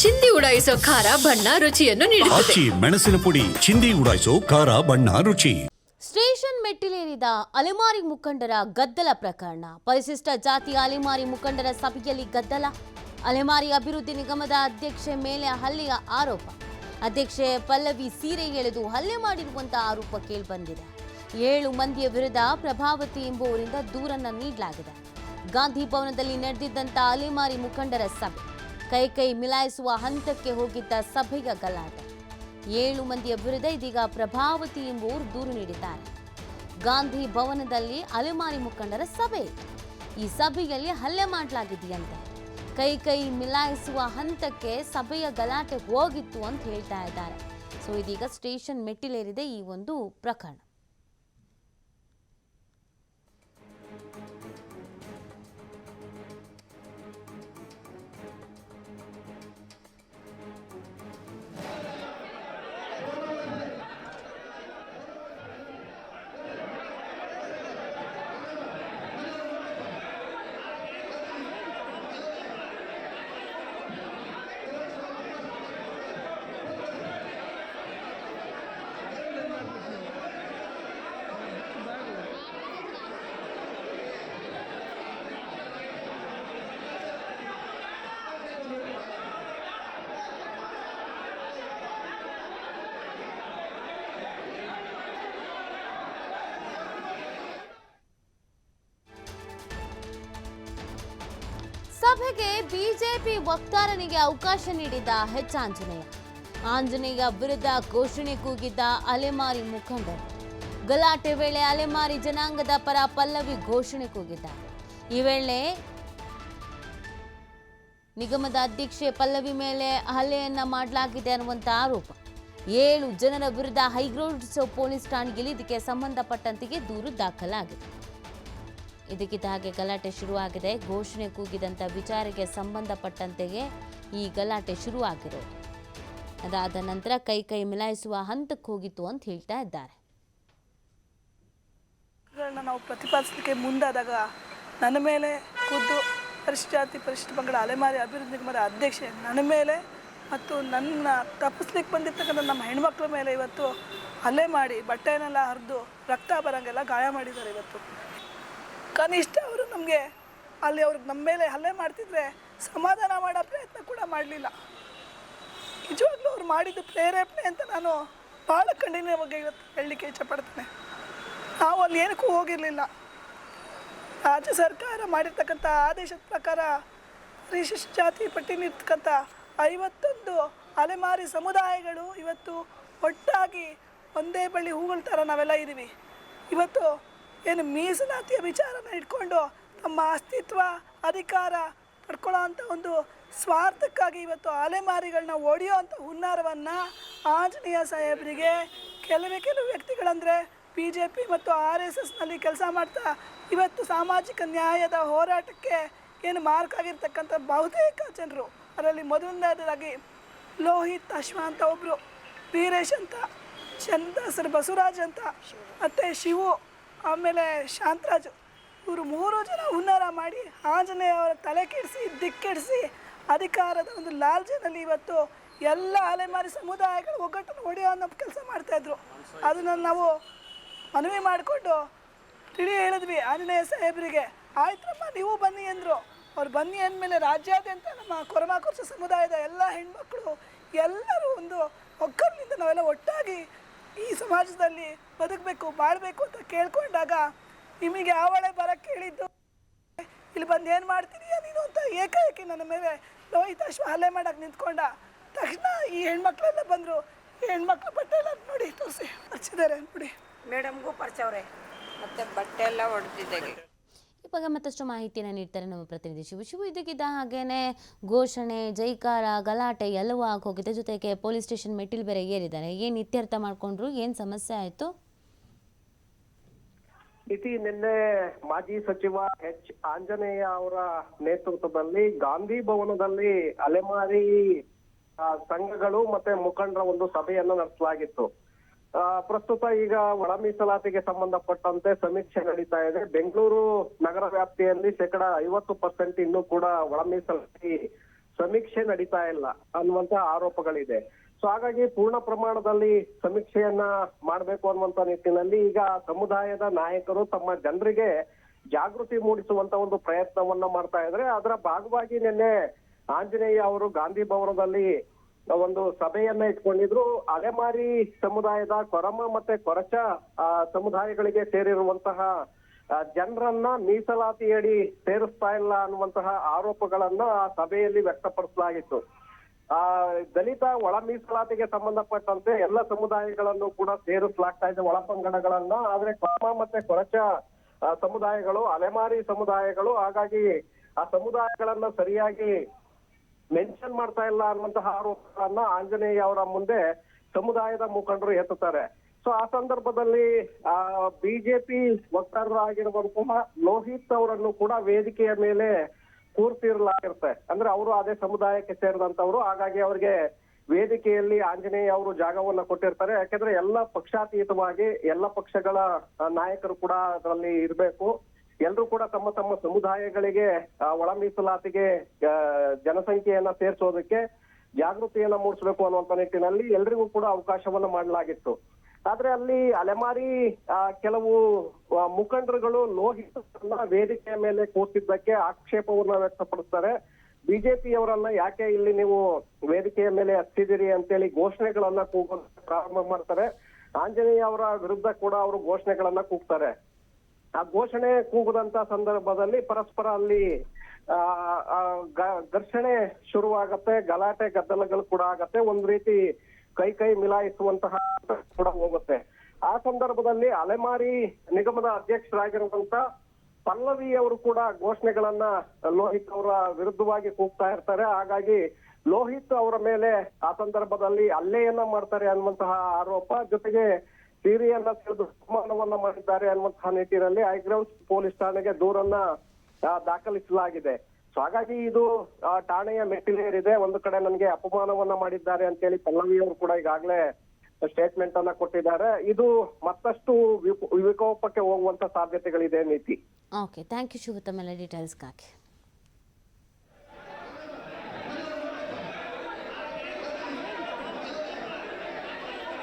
ಚಿಂದಿ ಉಡಾಯಿಸೋ ಖಾರ ಬಣ್ಣ ರುಚಿಯನ್ನು ನೀಡುತ್ತದೆ. ಆಚಿ ಮೆಣಸಿನ ಪುಡಿ ಚಿಂದಿ ಉಡಾಯಿಸೋ ಖಾರ ಬಣ್ಣ ರುಚಿ. ಸ್ಟೇಷನ್ ಮೆಟ್ಟಿಲೇರಿದ ಅಲೆಮಾರಿ ಮುಖಂಡರ ಗದ್ದಲ ಪ್ರಕರಣ. ಪರಿಶಿಷ್ಟ ಜಾತಿಯ ಅಲೆಮಾರಿ ಮುಖಂಡರ ಸಭೆಯಲ್ಲಿ ಗದ್ದಲ. ಅಲೆಮಾರಿ ಅಭಿವೃದ್ಧಿ ನಿಗಮದ ಅಧ್ಯಕ್ಷೆ ಮೇಲೆ ಹಲ್ಲೆಯ ಆರೋಪ. ಅಧ್ಯಕ್ಷೆ ಪಲ್ಲವಿ ಸೀರೆ ಎಳೆದು ಹಲ್ಲೆ ಮಾಡಿರುವಂತಹ ಆರೋಪ ಕೇಳಿಬಂದಿದೆ. ಏಳು ಮಂದಿಯ ವಿರುದ್ಧ ಪ್ರಭಾವತಿ ಎಂಬುವರಿಂದ ದೂರನ್ನ ನೀಡಲಾಗಿದೆ. ಗಾಂಧಿ ಭವನದಲ್ಲಿ ನಡೆದಿದ್ದಂತಹ ಅಲೆಮಾರಿ ಮುಖಂಡರ ಸಭೆ. ಕೈ ಕೈ ಮಿಲಾಯಿಸುವ ಹಂತಕ್ಕೆ ಹೋಗಿದ್ದ ಸಭೆಯ ಗಲಾಟೆ. ಏಳು ಮಂದಿಯ ವಿರುದ್ಧ ಇದೀಗ ಪ್ರಭಾವತಿ ಎಂಬುವರು ದೂರು ನೀಡಿದ್ದಾರೆ. ಗಾಂಧಿ ಭವನದಲ್ಲಿ ಅಲೆಮಾರಿ ಮುಖಂಡರ ಸಭೆ. ಈ ಸಭೆಯಲ್ಲಿ ಹಲ್ಲೆ ಮಾಡಲಾಗಿದೆಯಂತೆ. ಕೈ ಕೈ ಮಿಲಾಯಿಸುವ ಹಂತಕ್ಕೆ ಸಭೆಯ ಗಲಾಟೆ ಹೋಗಿತ್ತು ಅಂತ ಹೇಳ್ತಾ ಇದ್ದಾರೆ. ಸೊ ಇದೀಗ ಸ್ಟೇಷನ್ ಮೆಟ್ಟಿಲೇರಿದೆ ಈ ಒಂದು ಪ್ರಕರಣ. ಸಭೆಗೆ ಬಿಜೆಪಿ ವಕ್ತಾರನಿಗೆ ಅವಕಾಶ ನೀಡಿದ ಎಚ್ ಆಂಜನೇಯ ಆಂಜನೇಯ ವಿರುದ್ಧ ಘೋಷಣೆ ಕೂಗಿದ್ದ ಅಲೆಮಾರಿ ಮುಖಂಡರು. ಗಲಾಟೆ ವೇಳೆ ಅಲೆಮಾರಿ ಜನಾಂಗದ ಪರ ಪಲ್ಲವಿ ಘೋಷಣೆ ಕೂಗಿದ್ದ. ಈ ವೇಳೆ ನಿಗಮದ ಅಧ್ಯಕ್ಷೆ ಪಲ್ಲವಿ ಮೇಲೆ ಹಲ್ಲೆಯನ್ನ ಮಾಡಲಾಗಿದೆ ಅನ್ನುವಂತ ಆರೋಪ. ಏಳು ಜನರ ವಿರುದ್ಧ ಹೈಗ್ರೌಂಡ್ಸ್ ಪೊಲೀಸ್ ಠಾಣೆಯಲ್ಲಿ ಇದಕ್ಕೆ ಸಂಬಂಧಪಟ್ಟಂತೆಯೇ ದೂರು ದಾಖಲಾಗಿದೆ. ಇದಕ್ಕಿದ್ದ ಹಾಗೆ ಗಲಾಟೆ ಶುರುವಾಗಿದೆ. ಘೋಷಣೆ ಕೂಗಿದಂಥ ವಿಚಾರಕ್ಕೆ ಸಂಬಂಧಪಟ್ಟಂತೆಯೇ ಈ ಗಲಾಟೆ ಶುರುವಾಗಿರೋದು ಅದಾದ ನಂತರ ಕೈ ಕೈ ಮಿಲಾಯಿಸುವ ಹಂತಕ್ಕೆ ಹೋಗಿತ್ತು ಅಂತ ಹೇಳ್ತಾ ಇದ್ದಾರೆ. ನಾವು ಪ್ರತಿಪಾದಿಸಲಿಕ್ಕೆ ಮುಂದಾದಾಗ ನನ್ನ ಮೇಲೆ ಖುದ್ದು ಪರಿಶಿಷ್ಟ ಜಾತಿ ಪರಿಶಿಷ್ಟ ಪಂಗಡ ಅಲೆಮಾರಿ ಅಭಿವೃದ್ಧಿ ನಿಗಮದ ಅಧ್ಯಕ್ಷೆ ನನ್ನ ಮೇಲೆ ಮತ್ತು ನನ್ನ ತಪ್ಪಿಸ್ಲಿಕ್ಕೆ ಬಂದಿರ್ತಕ್ಕಂಥ ನಮ್ಮ ಹೆಣ್ಮಕ್ಳ ಮೇಲೆ ಇವತ್ತು ಅಲೆ ಮಾಡಿ ಬಟ್ಟೆನೆಲ್ಲ ಹರಿದು ರಕ್ತ ಬರಂಗೆಲ್ಲ ಗಾಯ ಮಾಡಿದ್ದಾರೆ ಇವತ್ತು. ಕನಿಷ್ಠ ಅವರು ನಮಗೆ ಅಲ್ಲಿ ಅವ್ರಿಗೆ ನಮ್ಮ ಮೇಲೆ ಹಲ್ಲೆ ಮಾಡ್ತಿದ್ರೆ ಸಮಾಧಾನ ಮಾಡೋ ಪ್ರಯತ್ನ ಕೂಡ ಮಾಡಲಿಲ್ಲ. ನಿಜವಾಗ್ಲೂ ಅವ್ರು ಮಾಡಿದ್ದು ಪ್ರೇರೇಪಣೆ ಅಂತ ನಾನು ಭಾಳ ಬಗ್ಗೆ ಇವತ್ತು ಹೇಳಲಿಕ್ಕೆ ಇಚ್ಛಪಡ್ತೇನೆ ನಾವು ಅಲ್ಲಿ ಏನಕ್ಕೂ ಹೋಗಿರಲಿಲ್ಲ. ರಾಜ್ಯ ಸರ್ಕಾರ ಮಾಡಿರ್ತಕ್ಕಂಥ ಆದೇಶದ ಪ್ರಕಾರ ಪರಿಶಿಷ್ಟ ಜಾತಿ ಪಟ್ಟಿನಿರ್ತಕ್ಕಂಥ ಐವತ್ತೊಂದು ಅಲೆಮಾರಿ ಸಮುದಾಯಗಳು ಇವತ್ತು ಒಟ್ಟಾಗಿ ಒಂದೇ ಬಳ್ಳಿ ಹೂಗಳ ಥರ ನಾವೆಲ್ಲ ಇದ್ದೀವಿ. ಇವತ್ತು ಏನು ಮೀಸಲಾತಿಯ ವಿಚಾರನ ಇಟ್ಕೊಂಡು ತಮ್ಮ ಅಸ್ತಿತ್ವ, ಅಧಿಕಾರ ಪಡ್ಕೊಳ್ಳೋ ಅಂಥ ಒಂದು ಸ್ವಾರ್ಥಕ್ಕಾಗಿ ಇವತ್ತು ಅಲೆಮಾರಿಗಳನ್ನ ಒಡೆಯೋ ಅಂಥ ಹುನ್ನಾರವನ್ನು ಆಂಜನೇಯ ಸಾಹೇಬರಿಗೆ ಕೆಲವೇ ಕೆಲವು ವ್ಯಕ್ತಿಗಳಂದರೆ ಬಿ ಜೆ ಪಿ ಮತ್ತು ಆರ್ ಎಸ್ ಎಸ್ನಲ್ಲಿ ಕೆಲಸ ಮಾಡ್ತಾ ಇವತ್ತು ಸಾಮಾಜಿಕ ನ್ಯಾಯದ ಹೋರಾಟಕ್ಕೆ ಏನು ಮಾರ್ಕ್ ಆಗಿರ್ತಕ್ಕಂಥ ಬಹುತೇಕ ಜನರು. ಅದರಲ್ಲಿ ಮೊದಲನೇದಾಗಿ ಲೋಹಿತ್ ಅಶ್ವ ಅಂತ ಒಬ್ಬರು ವೀರೇಶ್ ಅಂತ ಚಂದ ಸರ್ ಬಸವರಾಜ್ ಅಂತ, ಮತ್ತು ಶಿವು ಆಮೇಲೆ ಶಾಂತರಾಜು ಇವರು ಮೂರು ಜನ ಹುನ್ನಾರ ಮಾಡಿ ಆಂಜನೇಯ ಅವರ ತಲೆ ಕೆಡಿಸಿ ದಿಕ್ಕೆಡಿಸಿ ಅಧಿಕಾರದ ಒಂದು ಲಾಲ್ಜನಲ್ಲಿ ಇವತ್ತು ಎಲ್ಲ ಅಲೆಮಾರಿ ಸಮುದಾಯಗಳು ಒಗ್ಗಟ್ಟನ್ನು ಹೊಡೆಯೋ ಅನ್ನೋ ಕೆಲಸ ಮಾಡ್ತಾಯಿದ್ರು ಅದನ್ನು ನಾವು ಮನವಿ ಮಾಡಿಕೊಂಡು ತಿಳಿ ಹೇಳಿದ್ವಿ ಆಂಜನೇಯ ಸಾಹೇಬರಿಗೆ. ಆಯ್ತಮ್ಮ, ನೀವು ಬನ್ನಿ ಅಂದರು. ಅವ್ರು ಬನ್ನಿ ಅಂದಮೇಲೆ ರಾಜ್ಯಾದ್ಯಂತ ನಮ್ಮ ಕೊರಮಾಕುರ್ಚ ಸಮುದಾಯದ ಎಲ್ಲ ಹೆಣ್ಮಕ್ಳು ಎಲ್ಲರೂ ಒಂದು ಒಗ್ಗಟ್ಟಿನಿಂದ ನಾವೆಲ್ಲ ಒಟ್ಟಾಗಿ ಈ ಸಮಾಜದಲ್ಲಿ ಬದುಕಬೇಕು ಮಾಡಬೇಕು ಅಂತ ಕೇಳ್ಕೊಂಡಾಗ ನಿಮಗೆ ಆವಳೆ ಬರಕ್ಕೆ ಕೇಳಿದ್ದು, ಇಲ್ಲಿ ಬಂದು ಏನು ಮಾಡ್ತೀರಿಯಾ ನೀನು ಅಂತ ಏಕಾಏಕಿ ನನ್ನ ಮೇಲೆ ಲೋಹಿತ ಅಶ್ವ ಹಲ್ಲೆ ಮಾಡಕ್ಕೆ ನಿಂತ್ಕೊಂಡ ತಕ್ಷಣ ಈ ಹೆಣ್ಮಕ್ಳೆಲ್ಲ ಬಂದರು, ಈ ಹೆಣ್ಮಕ್ಳ ಬಟ್ಟೆ ಎಲ್ಲ ನೋಡಿ ತೋರಿಸಿ ಹಚ್ಚಿದ್ದಾರೆ ನೋಡಿ ಮೇಡಮ್ಗೂ ಪರಿಚವ್ರೆ ಮತ್ತೆ ಬಟ್ಟೆ ಎಲ್ಲ ಹೊಡೆದಿದ್ದಾಗೆ ಬಗ್ಗೆ ಮತ್ತಷ್ಟು ಮಾಹಿತಿಯನ್ನು ನೀಡ್ತಾರೆ ನಮ್ಮ ಪ್ರತಿನಿಧಿ ಶಿವ. ಶಿವ, ಇದಕ್ಕಿದ್ದ ಹಾಗೇನೆ ಘೋಷಣೆ, ಜೈಕಾರ, ಗಲಾಟೆ ಎಲ್ಲವೂ ಹೋಗಿದೆ ಜೊತೆಗೆ ಪೊಲೀಸ್ ಸ್ಟೇಷನ್ ಮೆಟ್ಟಿಲು ಬೇರೆ ಏರಿದ್ದಾರೆ. ಏನು ಇತ್ಯರ್ಥ ಮಾಡ್ಕೊಂಡ್ರು? ಏನು ಸಮಸ್ಯೆ ಆಯಿತು? ಇತಿ ನಿನ್ನೆ ಮಾಜಿ ಸಚಿವ ಎಚ್. ಆಂಜನೇಯ ಅವರ ನೇತೃತ್ವದಲ್ಲಿ ಗಾಂಧಿ ಭವನದಲ್ಲಿ ಅಲೆಮಾರಿ ಸಂಘಗಳು ಮತ್ತೆ ಮುಖಂಡರ ಒಂದು ಸಭೆಯನ್ನು ನಡೆಸಲಾಗಿತ್ತು. ಪ್ರಸ್ತುತ ಈಗ ಒಳ ಮೀಸಲಾತಿಗೆ ಸಂಬಂಧಪಟ್ಟಂತೆ ಸಮೀಕ್ಷೆ ನಡೀತಾ ಇದೆ. ಬೆಂಗಳೂರು ನಗರ ವ್ಯಾಪ್ತಿಯಲ್ಲಿ ಶೇಕಡ ಐವತ್ತು ಪರ್ಸೆಂಟ್ ಇನ್ನೂ ಕೂಡ ಒಳ ಮೀಸಲಾತಿ ಸಮೀಕ್ಷೆ ನಡೀತಾ ಇಲ್ಲ ಅನ್ನುವಂತ ಆರೋಪಗಳಿದೆ. ಸೊ ಹಾಗಾಗಿ ಪೂರ್ಣ ಪ್ರಮಾಣದಲ್ಲಿ ಸಮೀಕ್ಷೆಯನ್ನ ಮಾಡಬೇಕು ಅನ್ನುವಂತ ನಿಟ್ಟಿನಲ್ಲಿ ಈಗ ಸಮುದಾಯದ ನಾಯಕರು ತಮ್ಮ ಜನರಿಗೆ ಜಾಗೃತಿ ಮೂಡಿಸುವಂತ ಒಂದು ಪ್ರಯತ್ನವನ್ನ ಮಾಡ್ತಾ ಇದ್ರೆ ಅದರ ಭಾಗವಾಗಿ ನಿನ್ನೆ ಆಂಜನೇಯ ಅವರು ಗಾಂಧಿ ಭವನದಲ್ಲಿ ಒಂದು ಸಭೆಯನ್ನ ಇಟ್ಕೊಂಡಿದ್ರು. ಅಲೆಮಾರಿ ಸಮುದಾಯದ ಕೊರಮ ಮತ್ತೆ ಕೊರಚ ಸಮುದಾಯಗಳಿಗೆ ಸೇರಿರುವಂತಹ ಜನರನ್ನ ಮೀಸಲಾತಿಯಡಿ ಸೇರಿಸ್ತಾ ಇಲ್ಲ ಅನ್ನುವಂತಹ ಆರೋಪಗಳನ್ನ ಆ ಸಭೆಯಲ್ಲಿ ವ್ಯಕ್ತಪಡಿಸಲಾಗಿತ್ತು. ಆ, ದಲಿತ ಒಳ ಮೀಸಲಾತಿಗೆ ಸಂಬಂಧಪಟ್ಟಂತೆ ಎಲ್ಲ ಸಮುದಾಯಗಳನ್ನು ಕೂಡ ಸೇರಿಸಲಾಗ್ತಾ ಇದೆ ಒಳ ಪಂಗಡಗಳನ್ನ. ಆದ್ರೆ ಕೊರಮ ಮತ್ತೆ ಕೊರಚ ಸಮುದಾಯಗಳು, ಅಲೆಮಾರಿ ಸಮುದಾಯಗಳು, ಹಾಗಾಗಿ ಆ ಸಮುದಾಯಗಳನ್ನ ಸರಿಯಾಗಿ ಮೆನ್ಷನ್ ಮಾಡ್ತಾ ಇಲ್ಲ ಅನ್ನುವಂತಹ ಆರೋಪಗಳನ್ನ ಆಂಜನೇಯ ಅವರ ಮುಂದೆ ಸಮುದಾಯದ ಮುಖಂಡರು ಎತ್ತುತ್ತಾರೆ. ಸೊ ಆ ಸಂದರ್ಭದಲ್ಲಿ, ಆ, ಬಿಜೆಪಿ ವಕ್ತಾರರಾಗಿರುವಂತಹ ಲೋಹಿತ್ ಅವರನ್ನು ಕೂಡ ವೇದಿಕೆಯ ಮೇಲೆ ಕೂರ್ತಿರ್ಲಾಗಿರುತ್ತೆ ಅಂದ್ರೆ ಅವರು ಅದೇ ಸಮುದಾಯಕ್ಕೆ ಸೇರಿದಂತವ್ರು ಹಾಗಾಗಿ ಅವರಿಗೆ ವೇದಿಕೆಯಲ್ಲಿ ಆಂಜನೇಯ ಅವರು ಜಾಗವನ್ನ ಕೊಟ್ಟಿರ್ತಾರೆ. ಯಾಕಂದ್ರೆ ಎಲ್ಲ ಪಕ್ಷಾತೀತವಾಗಿ ಎಲ್ಲ ಪಕ್ಷಗಳ ನಾಯಕರು ಕೂಡ ಅದರಲ್ಲಿ ಇರಬೇಕು. ಎಲ್ರು ಕೂಡ ತಮ್ಮ ತಮ್ಮ ಸಮುದಾಯಗಳಿಗೆ ಒಳ ಮೀಸಲಾತಿಗೆ ಜನಸಂಖ್ಯೆಯನ್ನ ಸೇರಿಸೋದಕ್ಕೆ ಜಾಗೃತಿಯನ್ನ ಮೂಡಿಸಬೇಕು ಅನ್ನುವಂತ ನಿಟ್ಟಿನಲ್ಲಿ ಎಲ್ರಿಗೂ ಕೂಡ ಅವಕಾಶವನ್ನ ಮಾಡಲಾಗಿತ್ತು. ಆದ್ರೆ ಅಲ್ಲಿ ಅಲೆಮಾರಿ ಕೆಲವು ಮುಖಂಡರುಗಳು ಲೋಹಿತ್ ಅವ್ರನ್ನ ವೇದಿಕೆಯ ಮೇಲೆ ಕೂತಿದ್ದಕ್ಕೆ ಆಕ್ಷೇಪವನ್ನ ವ್ಯಕ್ತಪಡಿಸ್ತಾರೆ. ಬಿಜೆಪಿಯವರನ್ನ ಯಾಕೆ ಇಲ್ಲಿ ನೀವು ವೇದಿಕೆಯ ಮೇಲೆ ಹತ್ತಿದಿರಿ ಅಂತೇಳಿ ಘೋಷಣೆಗಳನ್ನ ಕೂಗೋದಕ್ಕೆ ಪ್ರಾರಂಭ ಮಾಡ್ತಾರೆ. ಆಂಜನೇಯ ಅವರ ವಿರುದ್ಧ ಕೂಡ ಅವರು ಘೋಷಣೆಗಳನ್ನ ಕೂಗ್ತಾರೆ. ಆ ಘೋಷಣೆ ಕೂಗದಂತ ಸಂದರ್ಭದಲ್ಲಿ ಪರಸ್ಪರ ಅಲ್ಲಿ ಘರ್ಷಣೆ ಶುರುವಾಗತ್ತೆ, ಗಲಾಟೆ, ಗದ್ದಲಗಳು ಕೂಡ ಆಗತ್ತೆ, ಒಂದ್ ರೀತಿ ಕೈ ಕೈ ಮಿಲಾಯಿಸುವಂತಹ ಕೂಡ ಹೋಗುತ್ತೆ. ಆ ಸಂದರ್ಭದಲ್ಲಿ ಅಲೆಮಾರಿ ನಿಗಮದ ಅಧ್ಯಕ್ಷರಾಗಿರುವಂತ ಪಲ್ಲವಿ ಅವರು ಕೂಡ ಘೋಷಣೆಗಳನ್ನ ಲೋಹಿತ್ ಅವರ ವಿರುದ್ಧವಾಗಿ ಕೂಗ್ತಾ ಇರ್ತಾರೆ. ಹಾಗಾಗಿ ಲೋಹಿತ್ ಅವರ ಮೇಲೆ ಆ ಸಂದರ್ಭದಲ್ಲಿ ಹಲ್ಲೆಯನ್ನ ಮಾಡ್ತಾರೆ ಅನ್ನುವಂತಹ ಆರೋಪ. ಜೊತೆಗೆ ಸೀರೆಯನ್ನ ತೆರೆದು ಅಪಮಾನವನ್ನ ಮಾಡಿದ್ದಾರೆ ಅನ್ನುವಂತಹ ನಿಟ್ಟಿನಲ್ಲಿ ಹೈಗ್ರೌಂಡ್ ಪೊಲೀಸ್ ಠಾಣೆಗೆ ದೂರನ್ನ ದಾಖಲಿಸಲಾಗಿದೆ. ಸೊ ಹಾಗಾಗಿ ಇದು ಠಾಣೆಯ ಮೆಟ್ಟಿಲೇರಿದೆ. ಒಂದು ಕಡೆ ನನಗೆ ಅಪಮಾನವನ್ನ ಮಾಡಿದ್ದಾರೆ ಅಂತೇಳಿ ಪಲ್ಲವಿ ಅವರು ಕೂಡ ಈಗಾಗಲೇ ಸ್ಟೇಟ್ಮೆಂಟ್ ಅನ್ನ ಕೊಟ್ಟಿದ್ದಾರೆ. ಇದು ಮತ್ತಷ್ಟು ವಿಕೋಪಕ್ಕೆ ಹೋಗುವಂತ ಸಾಧ್ಯತೆಗಳಿದೆ, ನೀತಿ. Okay thank you Shivu details ಡೀಟೇಲ್ಸ್ಗಾಗಿ